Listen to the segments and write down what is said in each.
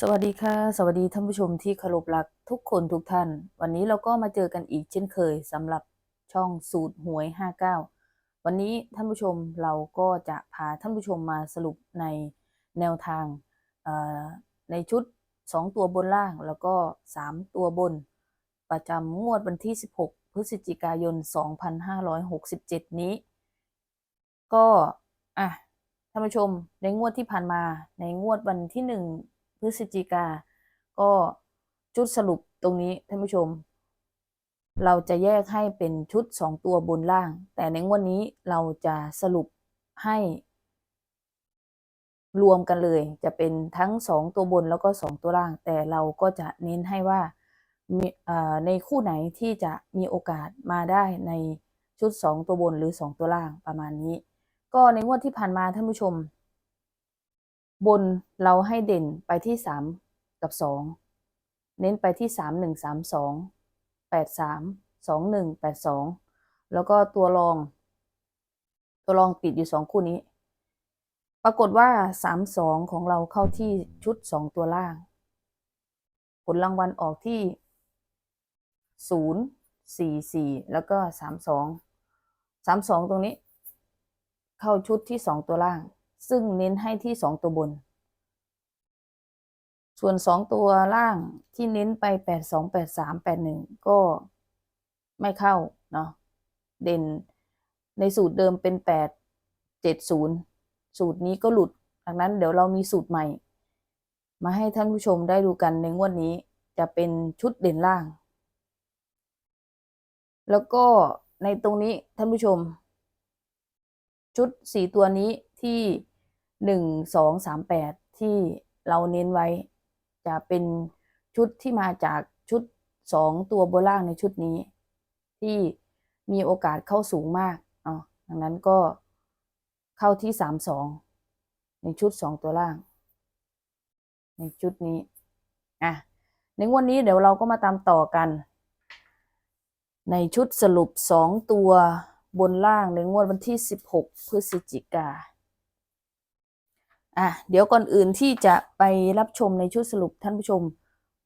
สวัสดีค่ะ สวัสดีท่านผู้ชมที่เคารพรักทุกคนทุกท่าน วันนี้เราก็มาเจอกันอีกเช่นเคยสำหรับช่องสูตรหวย 59 วันนี้ท่านผู้ชมเราก็จะพาท่านผู้ชมมาสรุปในแนวทางในชุด 2 ตัวบนล่างแล้วก็ 3 ตัวบน ประจำงวดวันที่ 16 พฤศจิกายน 2567 นี้ ก็อะท่านผู้ชมในงวดที่ผ่านมาในงวดวันที่หนึ่ง พฤศจิกา ก็จุดสรุปตรงนี้ท่านผู้ชม เราจะแยกให้เป็นชุดสองตัวบนล่าง แต่ในงวดนี้เราจะสรุปให้ รวมกันเลย จะเป็นทั้งสองตัวบนแล้วก็สองตัวล่าง แต่เราก็จะเน้นให้ว่าในคู่ไหนที่จะมีโอกาสมาได้ในชุดสองตัวบนหรือสองตัวล่างประมาณนี้ ก็ในงวดที่ผ่านมาท่านผู้ชม บนเราให้เด่นไปที่สามกับสองเน้นไปที่สามหนึ่งสามสองแปดสามสองหนึ่งแปดสองแล้วก็ตัวรอง ตัวรองติดอยู่สองคู่นี้ ปรากฏว่าสามสองของเราเข้าที่ชุดสองตัวล่าง ผลรางวัลออกที่ศูนย์สี่สี่แล้วก็สามสองสามสองตรงนี้ เข้าชุดที่สองตัวล่าง ซึ่งเน้นให้ที่สองตัวบน ส่วนสองตัวล่างที่เน้นไปแปดสองแปดสามแปดหนึ่งก็ไม่เข้าเนาะเด่นในสูตรเดิมเป็นแปดเจ็ดศูนย์สูตรนี้ก็หลุดดังนั้นเดี๋ยวเรามีสูตรใหม่ มาให้ท่านผู้ชมได้ดูกันในงวดนี้จะเป็นชุดเด่นล่าง แล้วก็ในตรงนี้ท่านผู้ชม ชุดสี่ตัวนี้ ที่หนึ่งสองสามแปดที่เราเน้นไว้ จะเป็นชุดที่มาจากชุดสองตัวบนล่างในชุดนี้ ที่มีโอกาสเข้าสูงมากเนาะดังนั้นก็เข้าที่สามสองในชุดสองตัวล่าง ในชุดนี้อะในงวันนี้เดี๋ยวเราก็มาตามต่อกัน ในชุดสรุปสองตัวบนล่างในงวดวันที่ 16 พฤศจิกา อะเดี๋ยวก่อนอื่นที่จะไปรับชมในชุดสรุปท่านผู้ชม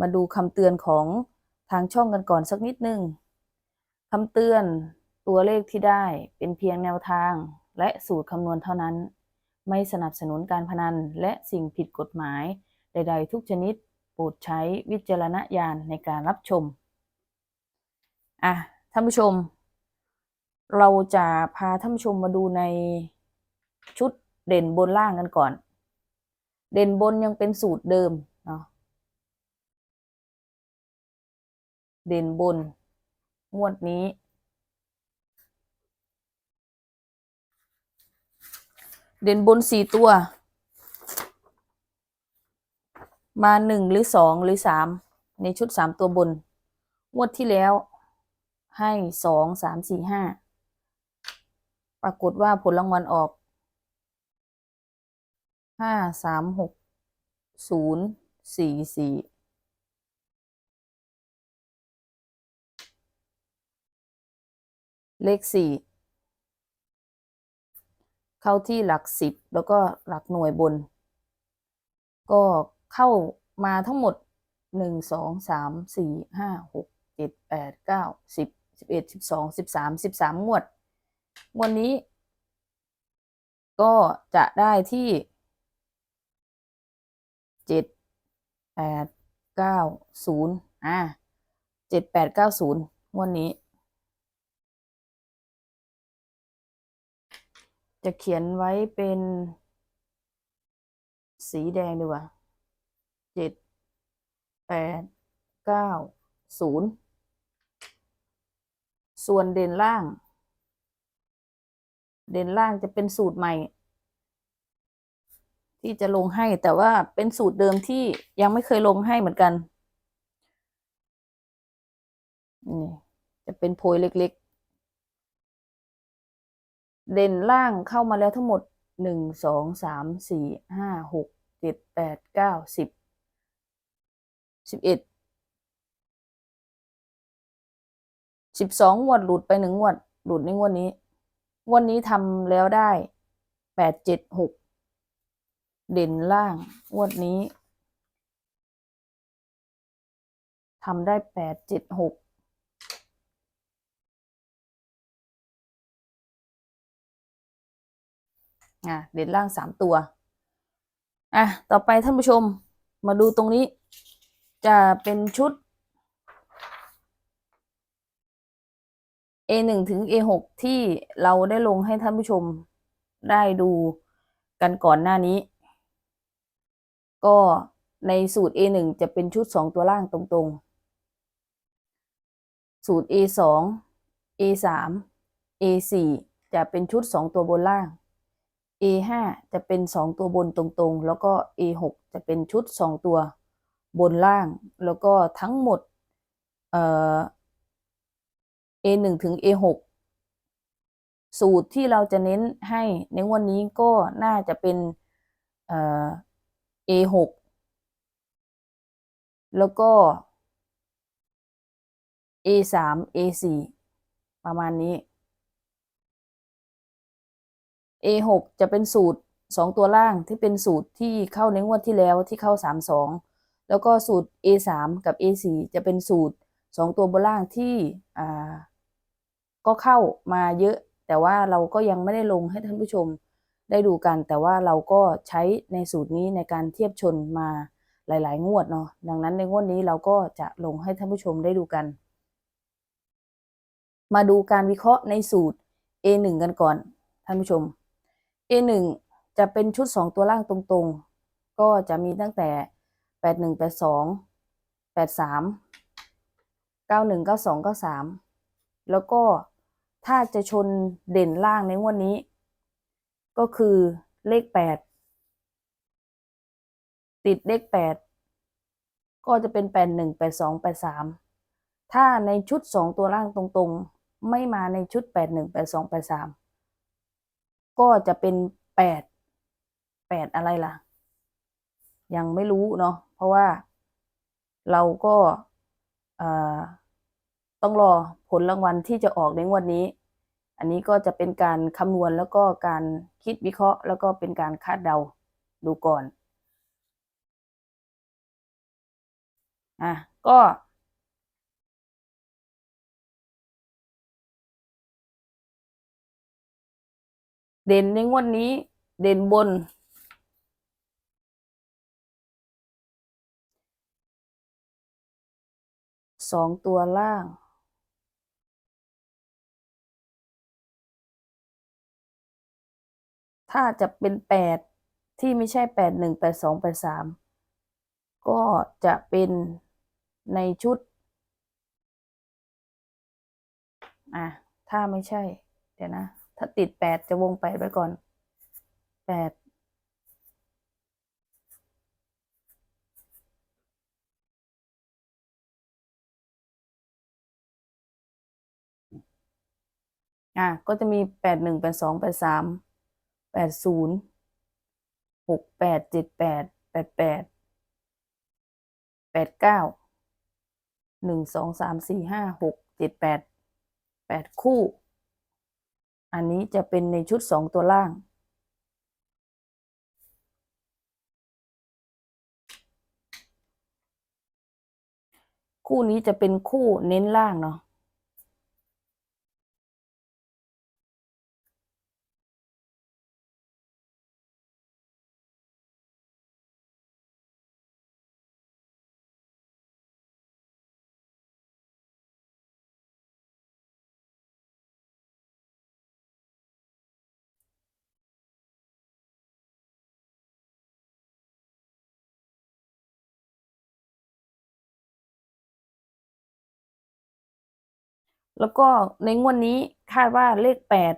มาดูคำเตือนของทางช่องกันก่อนสักนิดนึงคำเตือนตัวเลขที่ได้เป็นเพียงแนวทาง และสูตรคำนวณเท่านั้น ไม่สนับสนุนการพนันและสิ่งผิดกฎหมาย ใด ๆ ทุกชนิดโปรดใช้วิจารณญาณในการรับชมอะท่านผู้ชม เราจะพาท่านผู้ชมมาดูในชุดเด่นบนล่างกันก่อน เด่นบนยังเป็นสูตรเดิมเนาะเด่นบน งวดนี้ เด่นบนสี่ตัว มาหนึ่งหรือสองหรือสามในชุดสามตัวบน งวดที่แล้วให้สองสามสี่ห้าปรากฏว่าผลรางวัลออก ห้าสามหกศูนย์สี่สี่เลขสี่เข้าที่หลักสิบแล้วก็หลักหน่วยบน ก็เข้ามาทั้งหมดหนึ่งสองสามสี่ห้าหกเจ็ดแปดเก้าสิบสิบเอ็ดสิบสองสิบสามสิบสามงวด งวดนี้ ก็จะได้ที่ เจ็ดแปดเก้าศูนย์อ่าเจ็ดแปดเก้าศูนย์งวดนี้ จะเขียนไว้เป็นสีแดงดีกว่าเจ็ดแปดเก้าศูนย์ส่วนเด่นล่าง เด่นล่างจะเป็นสูตรใหม่ ที่จะลงให้แต่ว่าเป็นสูตรเดิมที่ยังไม่เคยลงให้เหมือนกันนี่จะเป็นโพยเล็กๆ เด่นล่างเข้ามาแล้วทั้งหมดหนึ่งสองสามสี่ห้าหกเจ็ดแปดเก้าสิบสิบเอ็ดสิบสองงวดหลุดไปหนึ่งงวด หลุดในงวดนี้ งวดนี้ทำแล้วได้แปดเจ็ดหก เด่นล่างงวดนี้ทำได้แปดเจ็ดหกอะเด่นล่างสามตัว อะ ต่อไปท่านผู้ชมมาดูตรงนี้ จะเป็นชุด A หนึ่งถึง A หกที่เราได้ลงให้ท่านผู้ชมได้ดูกันก่อนหน้านี้ ก็ในสูตร A หนึ่งจะเป็นชุดสองตัวล่างตรงๆ สูตร A สอง A สาม A สี่จะเป็นชุดสองตัวบนล่าง A ห้าจะเป็นสองตัวบนตรงๆ แล้วก็ A หกจะเป็นชุดสองตัวบนล่าง แล้วก็ทั้งหมดเอ่อ A หนึ่งถึง A หกสูตรที่เราจะเน้นให้ในวันนี้ก็น่าจะเป็นเอ่อ A หกแล้วก็ A สาม A สี่ประมาณนี้ A หกจะเป็นสูตรสองตัวล่างที่เป็นสูตรที่เข้าในงวดที่แล้วที่เข้าสามสองแล้วก็สูตร A สามกับ A สี่จะเป็นสูตรสองตัวบนล่างที่อ่าก็เข้ามาเยอะ แต่ว่าเราก็ยังไม่ได้ลงให้ท่านผู้ชม ได้ดูกัน แต่ว่าเราก็ใช้ในสูตรนี้ในการเทียบชนมาหลาย ๆ งวดเนาะดังนั้นในงวดนี้เราก็จะลงให้ท่านผู้ชมได้ดูกัน มาดูการวิเคราะห์ในสูตร A1 กันก่อนท่านผู้ชม A1 จะเป็นชุด 2 ตัวล่างตรงๆ ก็จะมีตั้งแต่ 81 82 83 91 92 93 แล้วก็ถ้าจะชนเด่นล่างในงวดนี้ ก็คือเลข8ติดเลข8ก็จะเป็น81 82 83ถ้าในชุด2ตัวล่างตรงๆ ไม่มาในชุด81 82 83ก็จะเป็น8 8อะไรล่ะ ยังไม่รู้เนาะเพราะว่าเราก็ต้องรอผลรางวัลที่จะออกในงวดนี้ อันนี้ก็จะเป็นการคำนวณแล้วก็การคิดวิเคราะห์ แล้วก็เป็นการคาดเดาดูก่อนอะก็ เด่นในงวดนี้ เด่นบน สองตัวล่าง ถ้าจะเป็นแปดที่ไม่ใช่แปดหนึ่งแปดสองแปดสามก็จะเป็นในชุด อะ ถ้าไม่ใช่ เดี๋ยวนะ ถ้าติดแปดจะวงแปดไว้ก่อนแปดอะก็จะมีแปดหนึ่งแปดสองแปดสาม แปดศูนย์หกแปดเจ็ดแปดแปดแปดแปดเก้าหนึ่งสองสามสี่ห้าหกเจ็ดแปดแปดคู่ อันนี้จะเป็นในชุดสองตัวล่าง คู่นี้จะเป็นคู่เน้นล่างเนาะ แล้วก็ในงวดนี้คาดว่าเลขแปด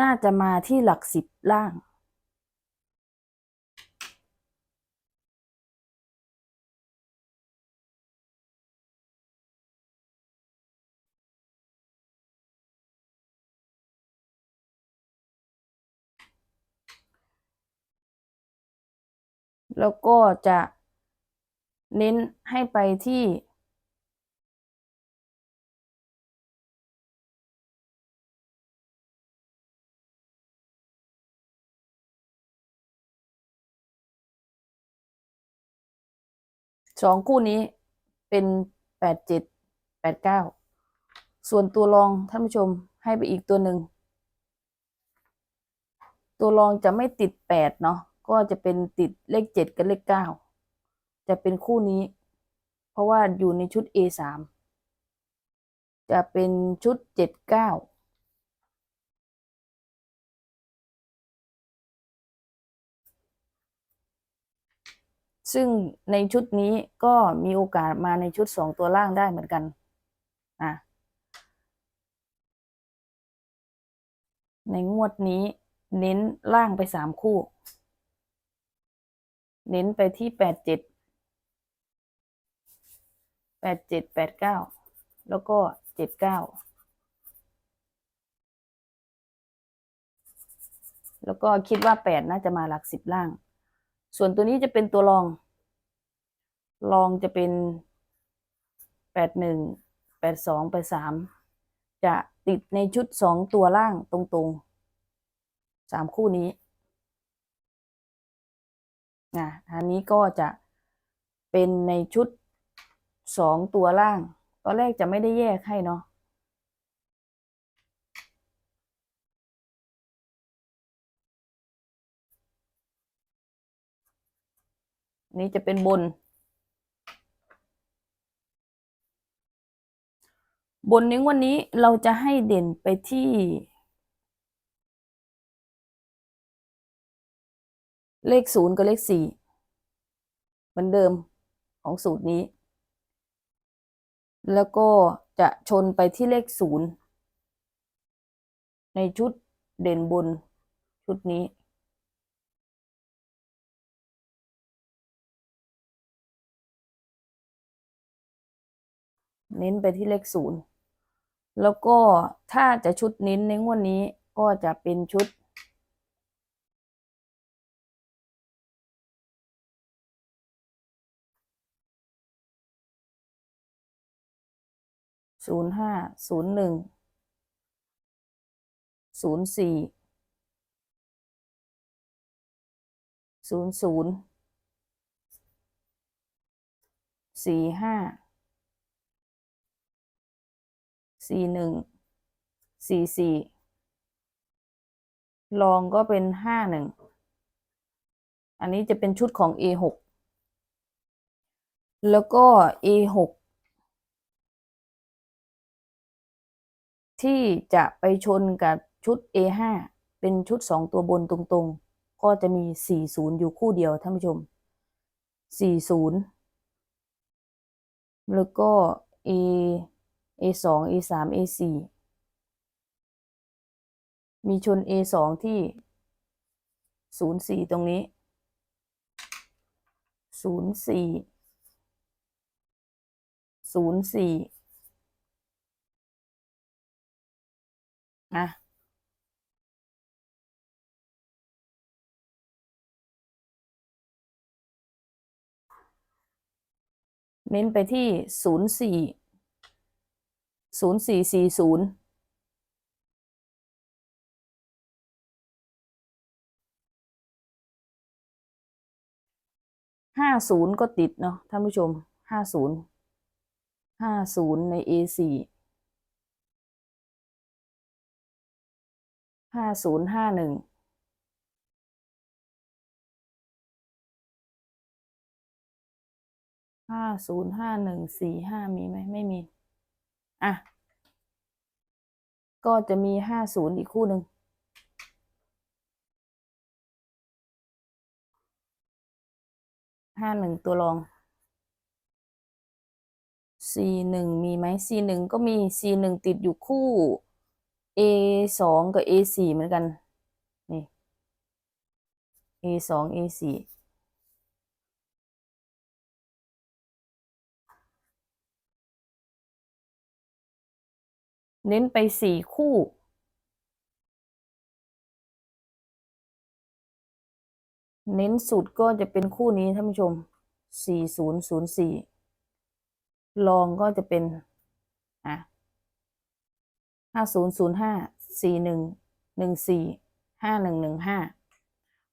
น่าจะมาที่หลักสิบล่าง แล้วก็จะเน้นให้ไปที่ สองคู่นี้เป็นแปดเจ็ดแปดเก้าส่วนตัวรองท่านผู้ชมให้ไปอีกตัวหนึ่ง ตัวรองจะไม่ติดแปดเนาะก็จะเป็นติดเลขเจ็ดกับเลขเก้าจะเป็นคู่นี้ เพราะว่าอยู่ในชุด A สามจะเป็นชุดเจ็ดเก้า ซึ่งในชุดนี้ก็มีโอกาสมาในชุดสองตัวล่างได้เหมือนกันอะในงวดนี้เน้นล่างไปสามคู่ เน้นไปที่แปดเจ็ดแปดเจ็ดแปดเก้าแล้วก็เจ็ดเก้าแล้วก็คิดว่าแปดน่าจะมาหลักสิบล่าง ส่วนตัวนี้จะเป็นตัวรอง รองจะเป็นแปดหนึ่งแปดสองแปดสามจะติดในชุดสองตัวล่างตรงๆสามคู่นี้อะอันนี้ก็จะเป็นในชุดสองตัวล่าง ตอนแรกจะไม่ได้แยกให้เนาะนี่จะเป็นบน บนนี้วันนี้เราจะให้เด่นไปที่ เลขศูนย์กับเลขสี่เหมือนเดิมของสูตรนี้ แล้วก็จะชนไปที่เลขศูนย์ในชุดเด่นบนชุดนี้ เน้นไปที่เลขศูนย์ แล้วก็ถ้าจะชุดเน้นในงวดนี้ก็จะเป็นชุด ศูนย์ห้า ศูนย์หนึ่ง ศูนย์สี่ ศูนย์ศูนย์ สี่ห้า สี่หนึ่งสี่สี่ลองก็เป็นห้าหนึ่งอันนี้จะเป็นชุดของ A หกแล้วก็ A หกที่จะไปชนกับชุด A ห้าเป็นชุดสองตัวบนตรงๆ ก็จะมีสี่ศูนย์อยู่คู่เดียวท่านผู้ชมสี่ศูนย์แล้วก็ A A สอง A สาม A สี่มีชน A สองที่ศูนย์สี่ตรงนี้ศูนย์สี่ศูนย์สี่อะเน้นไปที่ศูนย์สี่ ศูนย์สี่สี่ศูนย์ห้าศูนย์ก็ติดเนาะท่านผู้ชมห้าศูนย์ห้าศูนย์ใน A สี่ห้าศูนย์ห้าหนึ่งห้าศูนย์ห้าหนึ่งสี่ห้ามีไหมไม่มี อะ ก็จะมีห้าศูนย์อีกคู่หนึ่งห้าหนึ่งตัวรอง C หนึ่งมีไหม C หนึ่งก็มี C หนึ่งติดอยู่คู่ A สองกับ A สี่เหมือนกัน นี่ A สอง A สี่ เน้นไปสี่คู่เน้นสุดก็จะเป็นคู่นี้ท่านผู้ชมสี่ศูนย์ศูนย์สี่ลองก็จะเป็นอะห้าศูนย์ศูนย์ห้าสี่หนึ่งหนึ่งสี่ห้าหนึ่งหนึ่งห้า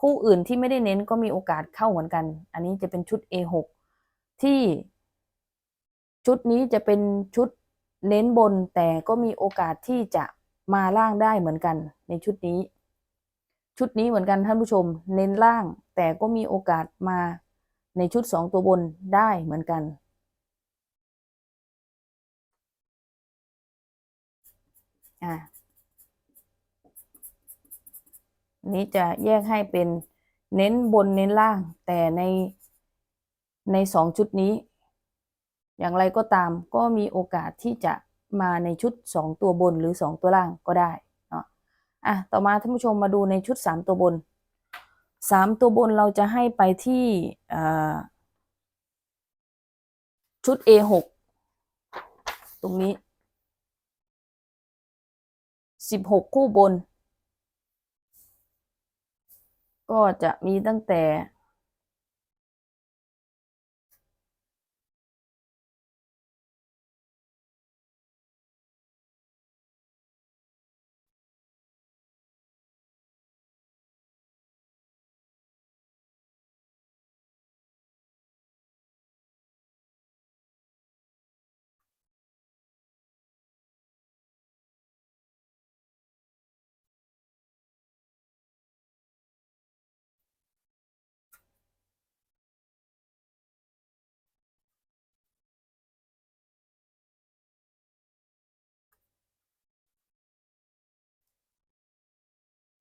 คู่อื่นที่ไม่ได้เน้นก็มีโอกาสเข้าเหมือนกัน อันนี้จะเป็นชุด A หกที่ชุดนี้จะเป็นชุด เน้นบนแต่ก็มีโอกาสที่จะมาล่างได้เหมือนกันในชุดนี้ ชุดนี้เหมือนกันท่านผู้ชม เน้นล่างแต่ก็มีโอกาสมาในชุดสองตัวบนได้เหมือนกัน อะนี้จะแยกให้เป็นเน้นบนเน้นล่างแต่ในในสองชุดนี้ อย่างไรก็ตามก็มีโอกาสที่จะมาในชุดสองตัวบนหรือสองตัวล่างก็ได้เนาะอะต่อมาท่านผู้ชมมาดูในชุดสามตัวบนสามตัวบนเราจะให้ไปที่ชุด A6 ตรงนี้สิบหกคู่บน ก็จะมีตั้งแต่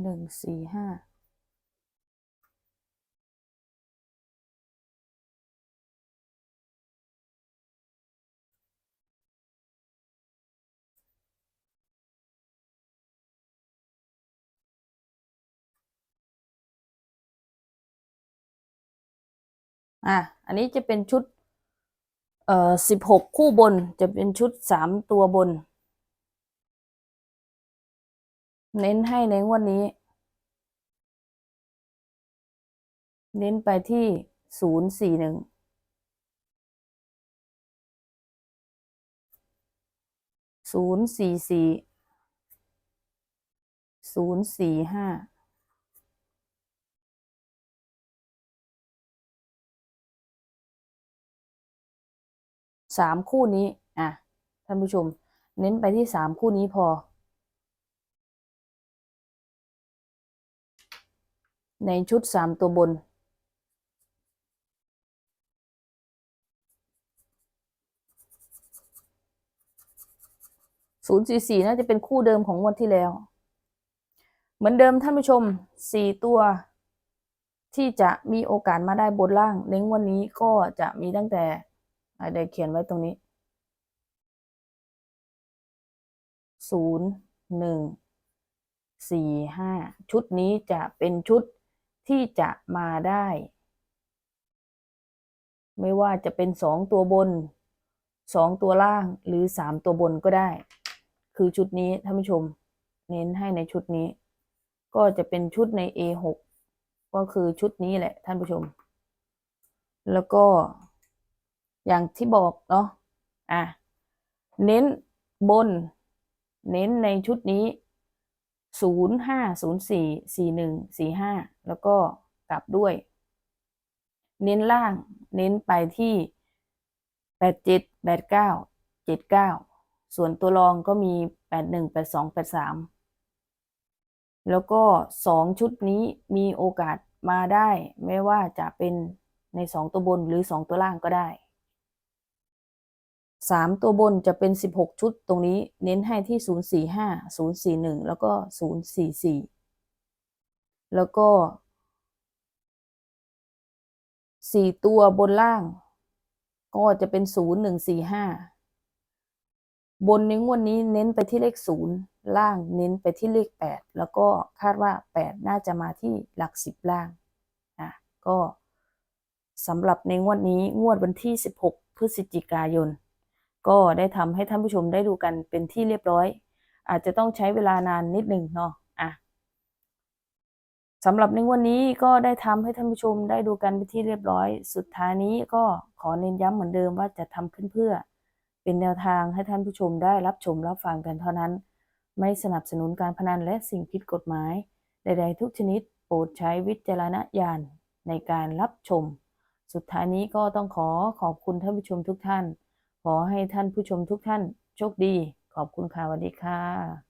หนึ่งสี่ห้าอะ อันนี้จะเป็นชุด เอ่อสิบหกคู่บน จะเป็นชุดสามตัวบน เน้นให้ในงวันนี้ เน้นไปที่ศูนย์สี่หนึ่งศูนย์สี่สี่ศูนย์สี่ห้าสามคู่นี้ อะ ท่านผู้ชม เน้นไปที่สามคู่นี้พอ ในชุดสามตัวบน ศูนย์สี่สี่น่าจะเป็นคู่เดิมของงวดที่แล้ว เหมือนเดิมท่านผู้ชมสี่ตัว ที่จะมีโอกาสมาได้บนล่างเน้นวันนี้ก็จะมีตั้งแต่อะเดี๋ยวเขียนไว้ตรงนี้ศูนย์หนึ่งสี่ห้าชุดนี้จะเป็นชุด ที่จะมาได้ ไม่ว่าจะเป็นสองตัวบนสองตัวล่างหรือสามตัวบนก็ได้ คือชุดนี้ท่านผู้ชม เน้นให้ในชุดนี้ ก็จะเป็นชุดใน A6 ก็คือชุดนี้แหละท่านผู้ชม แล้วก็อย่างที่บอกเนาะอะเน้นบน เน้นในชุดนี้ ศูนย์ห้าศูนย์สี่สี่หนึ่งสี่ห้าแล้วก็กลับด้วย เน้นล่าง เน้นไปที่แปดเจ็ดแปดเก้าเจ็ดเก้าส่วนตัวรองก็มีแปดหนึ่งแปดสองแปดสามแล้วก็สองชุดนี้มีโอกาสมาได้ ไม่ว่าจะเป็นในสองตัวบนหรือสองตัวล่างก็ได้ สามตัวบนจะเป็นสิบหกชุดตรงนี้เน้นให้ที่ศูนย์สี่ห้าศูนย์สี่หนึ่งแล้วก็ศูนย์สี่สี่แล้วก็สี่ตัวบนล่าง ก็จะเป็นศูนย์หนึ่งสี่ห้าบนนิ้ววันนี้เน้นไปที่เลขศูนย์ล่างเน้นไปที่เลขแปดแล้วก็คาดว่าแปดน่าจะมาที่หลักสิบล่างอะก็สำหรับในงวดนี้งวดวันที่สิบหกพฤศจิกายน ก็ได้ทำให้ท่านผู้ชมได้ดูกันเป็นที่เรียบร้อย อาจจะต้องใช้เวลานานนิดหนึ่งเนาะอะสำหรับในวันนี้ก็ได้ทำให้ท่านผู้ชมได้ดูกันเป็นที่เรียบร้อย สุดท้ายนี้ก็ขอเน้นย้ำเหมือนเดิมว่าจะทำขึ้นเพื่อ เป็นแนวทางให้ท่านผู้ชมได้รับชมรับฟังกันเท่านั้น ไม่สนับสนุนการพนันและสิ่งผิดกฎหมายใดๆทุกชนิดโปรดใช้วิจารณญาณในการรับชม สุดท้ายนี้ก็ต้องขอขอบคุณท่านผู้ชมทุกท่าน ขอให้ท่านผู้ชมทุกท่านโชคดี ขอบคุณค่ะสวัสดีค่ะ